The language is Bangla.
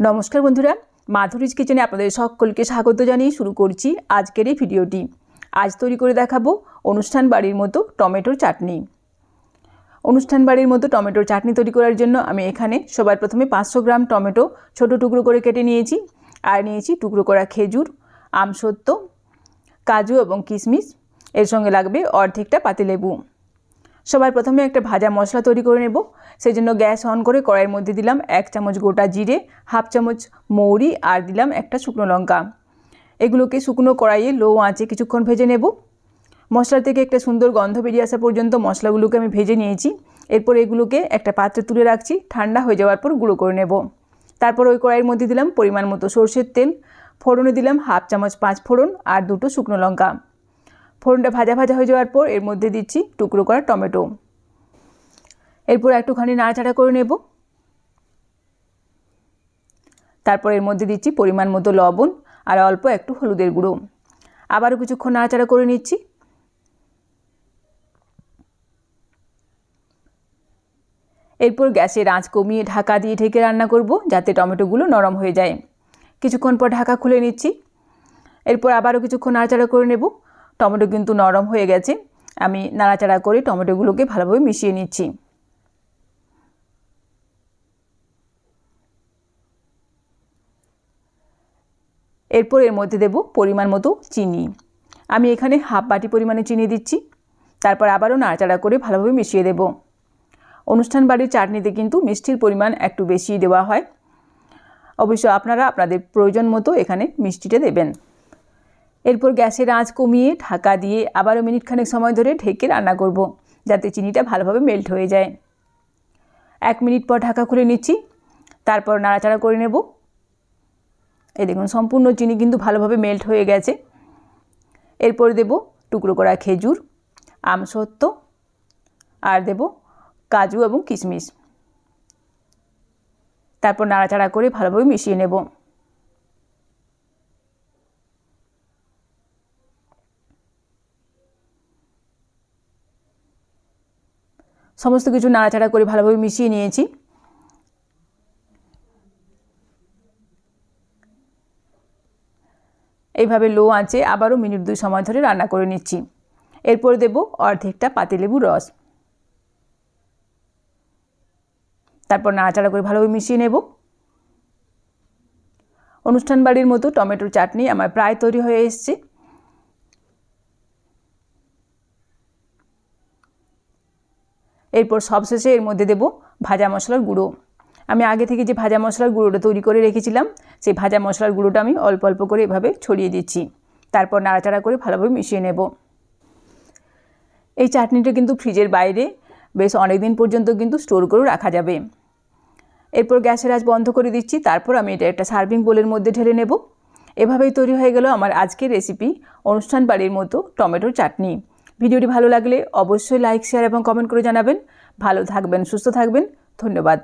নমস্কার বন্ধুরা, মাধুরীজ কিচেনে আপনাদের সকলকে স্বাগত জানিয়ে শুরু করছি আজকের এই ভিডিওটি। আজ তৈরি করে দেখাবো অনুষ্ঠান বাড়ির মতো টমেটোর চাটনি। অনুষ্ঠান বাড়ির মতো টমেটোর চাটনি তৈরি করার জন্য আমি এখানে সবার প্রথমে পাঁচশো গ্রাম টমেটো ছোট টুকরো করে কেটে নিয়েছি। আর নিয়েছি টুকরো করা খেজুর, আমসত্ত্ব, কাজু এবং কিশমিশ। এর সঙ্গে লাগবে অর্ধেকটা পাতিলেবু। সবার প্রথমে একটা ভাজা মশলা তৈরি করে নেব। সেই জন্য গ্যাস অন করে কড়াইয়ের মধ্যে দিলাম এক চামচ গোটা জিরে, হাফ চামচ মৌরি আর দিলাম একটা শুকনো লঙ্কা। এগুলোকে শুকনো কড়াইয়ে লো আঁচে কিছুক্ষণ ভেজে নেব। মশলা থেকে একটা সুন্দর গন্ধ বেরিয়ে আসা পর্যন্ত মশলাগুলোকে আমি ভেজে নিয়েছি। এরপর এগুলোকে একটা পাত্রে তুলে রাখছি, ঠান্ডা হয়ে যাওয়ার পর গুঁড়ো করে নেব। তারপর ওই কড়াইয়ের মধ্যে দিলাম পরিমাণ মতো সর্ষের তেল। ফোড়নে দিলাম হাফ চামচ পাঁচ ফোড়ন আর দুটো শুকনো লঙ্কা। ফোড়নটা ভাজা ভাজা হয়ে যাওয়ার পর এর মধ্যে দিচ্ছি টুকরো করা টমেটো। এরপর একটুখানি নাড়াচাড়া করে নেব। তারপর এর মধ্যে দিচ্ছি পরিমাণ মতো লবণ আর অল্প একটু হলুদের গুঁড়ো। আবারও কিছুক্ষণ নাড়াচাড়া করে নিচ্ছি। এরপর গ্যাসের আঁচ কমিয়ে ঢাকা দিয়ে ঢেকে রান্না করব যাতে টমেটোগুলো নরম হয়ে যায়। কিছুক্ষণ পর ঢাকা খুলে নিচ্ছি। এরপর আবারও কিছুক্ষণ নাড়াচাড়া করে নেব। টমেটো কিন্তু নরম হয়ে গেছে। আমি নাড়াচাড়া করে টমেটোগুলোকে ভালোভাবে মিশিয়ে নিচ্ছি। এরপর এর মধ্যে দেব পরিমাণ মতো চিনি। আমি এখানে হাফ বাটি পরিমাণে চিনি দিচ্ছি। তারপর আবারও নাড়াচাড়া করে ভালোভাবে মিশিয়ে দেব। অনুষ্ঠান বাড়ির চাটনিতে কিন্তু মিষ্টির পরিমাণ একটু বেশি দেওয়া হয়। অবশ্য আপনারা আপনাদের প্রয়োজন মতো এখানে মিষ্টিটা দেবেন। এরপর গ্যাসের আঁচ কমিয়ে ঢাকা দিয়ে আবারও মিনিটখানেক সময় ধরে ঢেকে রান্না করব, যাতে চিনিটা ভালোভাবে মেল্ট হয়ে যায়। এক মিনিট পর ঢাকা খুলে নিচ্ছি, তারপর নাড়াচাড়া করে নেব। এই দেখুন, সম্পূর্ণ চিনি কিন্তু ভালোভাবে মেল্ট হয়ে গেছে। এরপর দেব টুকরো করা খেজুর, আমসত্ত্ব, আর দেব কাজু এবং কিশমিশ। তারপর নাড়াচাড়া করে ভালোভাবে মিশিয়ে নেব। সমস্ত কিছু নাড়াচাড়া করে ভালোভাবে মিশিয়ে নিয়েছি। এইভাবে লো আঁচে আবারও মিনিট দুই সময় ধরে রান্না করে নিচ্ছি। এরপর দেব অর্ধেকটা পাতিলেবু রস। তারপর নাড়াচাড়া করে ভালোভাবে মিশিয়ে নেব। অনুষ্ঠান বাড়ির মতো টমেটোর চাটনি আমার প্রায় তৈরি হয়ে এসছে। এরপর সবশেষে এর মধ্যে দেব ভাজা মশলার গুঁড়ো। আমি আগে থেকে যে ভাজা মশলার গুঁড়োটা তৈরি করে রেখেছিলাম, সেই ভাজা মশলার গুঁড়োটা আমি অল্প অল্প করে এভাবে ছড়িয়ে দিচ্ছি। তারপর নাড়াচাড়া করে ভালোভাবে মিশিয়ে নেব। এই চাটনিটা কিন্তু ফ্রিজের বাইরে বেশ অনেক দিন পর্যন্ত কিন্তু স্টোর করেও রাখা যাবে। এরপর গ্যাসের আজ বন্ধ করে দিচ্ছি, তারপর আমি এটা একটা সার্ভিং বোলের মধ্যে ঢেলে নেব। এভাবেই তৈরি হয়ে গেল আমার আজকের রেসিপি, অনুষ্ঠান বাড়ির মতো টমেটোর চাটনি। ভিডিওটি ভালো লাগলে অবশ্যই লাইক শেয়ার এবং কমেন্ট করে জানাবেন। ভালো থাকবেন, সুস্থ থাকবেন। ধন্যবাদ।